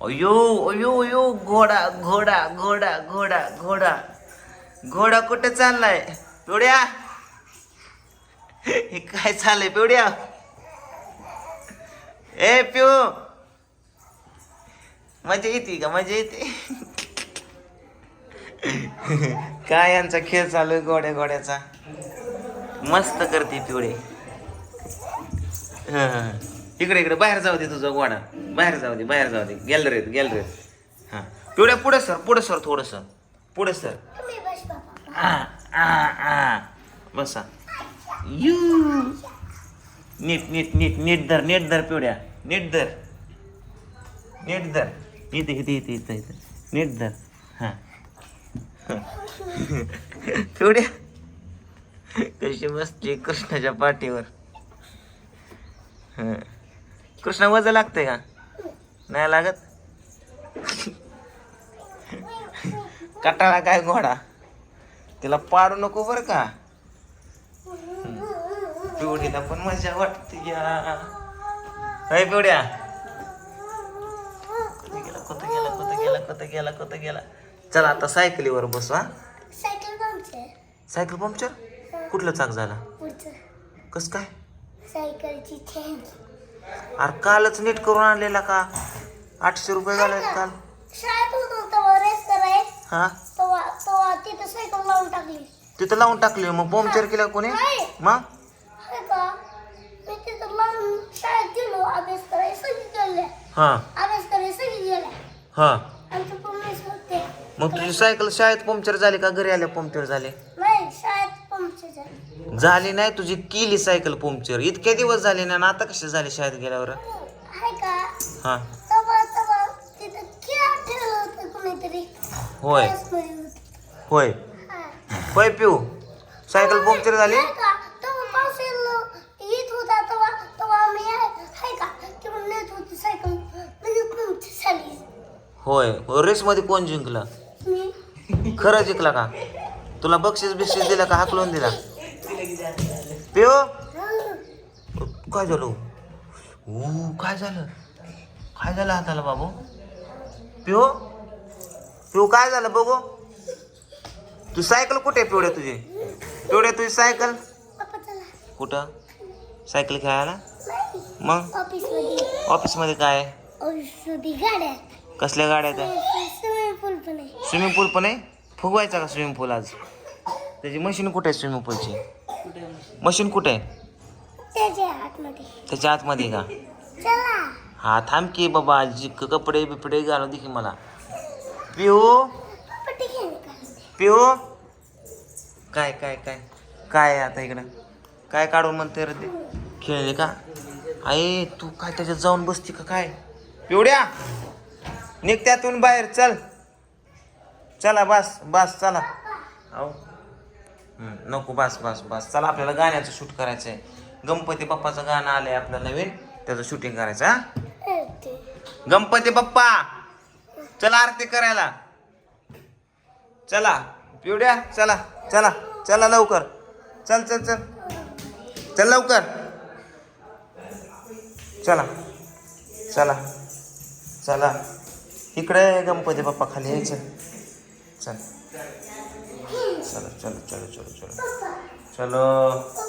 अयो अयो अयो घोडा घोडा घोडा घोडा घोडा. घोडा कुठे चाललाय? पिवड्या? हे काय चाललंय पिवड्या? ए पिऊ. मजा येते का? मजा येते. काय यांचा खेळ चालू आहे घोड्या घोड्याचा? मस्त करते पिवळे हा. इकडे इकडे. बाहेर जाऊ दे तुझा गोडा. बाहेर जाऊ दे बाहेर जाऊ दे. गॅलरीत गॅलरीत. हां. पिवड्या पुढे सर पुढे सर थोडंसं. पुढे सर. आ आ आ. बसा. यू. नीट नीट नीट नीट धर नीट धर पिवड्या नीट धर. नीट धर. इथे इथे इथे इथे इथे. नीट धर. हां. पिवड्या कशी बसली कृष्णाच्या पाठीवर. हं. कृष्णा वजन लागतंय का? नाही लागत? कटाळा काय घोडा? तिला पाडू नको बरं का? पिवडीला पण मजा वाटते या. पिवड्या? कुठं गेला कुठं गेला कुठं गेला कुठं गेला कुठं गेला? चला आता सायकलीवर बसू हा. Cycle puncture. कुठलं चाक झाला? कस काय? सायकलची अरे कालच नीट करून आणलेला का? आठशे रुपये झाले काल. शाळेत होतो तेव्हा रेस कराय हा? तेव्हा तेव्हा तिथं सायकल लावून टाकली. तिथं लावून टाकली. मग पंक्चर केला कोणी. मग? हाय का? मी तिथं लावून शाळेत गेलो. अभ्यास करायला सगळी गेल्या. हा. अभ्यास करायला सगळी गेल्या. हा. आमचे पम्मीस होते. मग तुझी सायकल शाळेत पंक्चर झाली का घरी आल्या पंक्चर झाले? झाली. नाही तुझी केली सायकल पंक्चर. इतके दिवस झाले ना आता कसे झाले शाळेत गेल्यावर? हाय हा. होय. होय. होय पिऊ. सायकल पंक्चर झाली? हाय म्हणजे पंक्चर झाली. होय. रेस मध्ये कोण जिंकलं? खरं जिंकला का? तुला बक्षीस बिक्षीस दिला का हाकलून दिला? पिऊ? काय झालं? ऊ काय झालं? काय झालं हाताला बाबू? पिऊ? पिऊ काय झालं बघू? तू सायकल कुठे आहे पिवड्या तुझी? पिवड्या तुझी सायकल? कुठं? सायकल खेळायला? मग? ऑफिसमध्ये काय? कसल्या गाड्या त्या स्विमिंग पूल पण आहे? फुगवायचा का स्विमिंग पूल आज? त्याची मशीन कुठे आहे स्विमिंग पूलची मशीन कुठे आहे? त्याच्या आतमध्ये. त्याच्या आतमध्ये का? चला. हा थांब की बाबा जी क- कपडे बिपडे घालू दे की मला. पिऊ? का पिऊ? काय काय काय? काय आहे आता इकडं? काय काढून म्हणते रे ते? खेळले का? आई तू काय त्याच्यात जाऊन बसती का काय? पिवड्या निघ त्यातून बाहेर चल. चला बस बस चला. अहो. नको बस बस बस. चला आपल्याला गाण्याचं शूट करायचं आहे गणपती बाप्पाचं गाणं आलंय आपलं नवीन. त्याचं शूटिंग करायचं हा. गणपती बाप्पा! चला आरती करायला. चला. पिवड्या चला चला चला लवकर. चल चल चल. चल लवकर. चला. चला. चला. इकडे गणपती बाप्पा खाली यायचं. चल चलो चलो चलो चलो चलो पप्पा चलो पप्पा